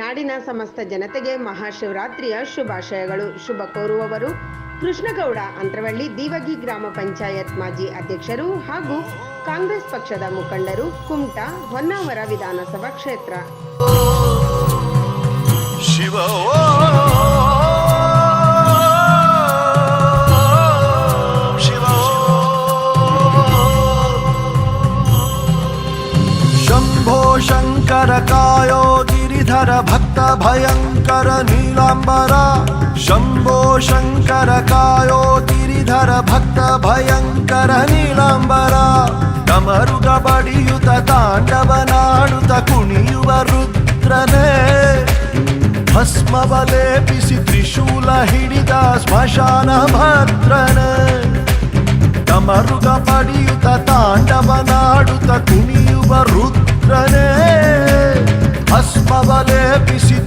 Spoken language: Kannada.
ನಾಡಿನ ಸಮಸ್ತ ಜನತೆಗೆ ಮಹಾಶಿವರಾತ್ರಿಯ ಶುಭಾಶಯಗಳು. ಶುಭ ಕೋರುವವರು ಕೃಷ್ಣಗೌಡ, ಅಂತರವಳ್ಳಿ, ದೀವಗಿ ಗ್ರಾಮ ಪಂಚಾಯತ್ ಮಾಜಿ ಅಧ್ಯಕ್ಷರು ಹಾಗೂ ಕಾಂಗ್ರೆಸ್ ಪಕ್ಷದ ಮುಖಂಡರು ಕುಮಟಾ, ಹೊನ್ನಾವರ ವಿಧಾನಸಭಾ ಕ್ಷೇತ್ರ. ಶಂಭೋ ಶಂಕರ ಕಾಯೋ ಗಿರಿಧರ ಭಕ್ತ ಭಯಂಕರ ನೀಲಾಂಬರ, ಶಂಭೋ ಶಂಕರ ಕಾಯೋ ಗಿರಿಧರ ಭಕ್ತ ಭಯಂಕರ ನೀಲಾಂಬರ. ಕಮರುಗ ಬಡಿಯುತ ತಾಂಡವನಾಡುತ್ತ ಕುಣಿಯುವ ರುದ್ರನೇ. ಭಸ್ಮವ ಲೇಪಿಸಿ ತ್ರಿಶೂಲ ಹಿಡಿದ ಸ್ಮಶಾನ ಭದ್ರನ. ಕಮರುಗ ಬಡಿಯುತ ತಾಂಡವನಾಡುತ್ತ ಕುಣಿಯುವ ರುದ್ರನೇ. Babalı pisi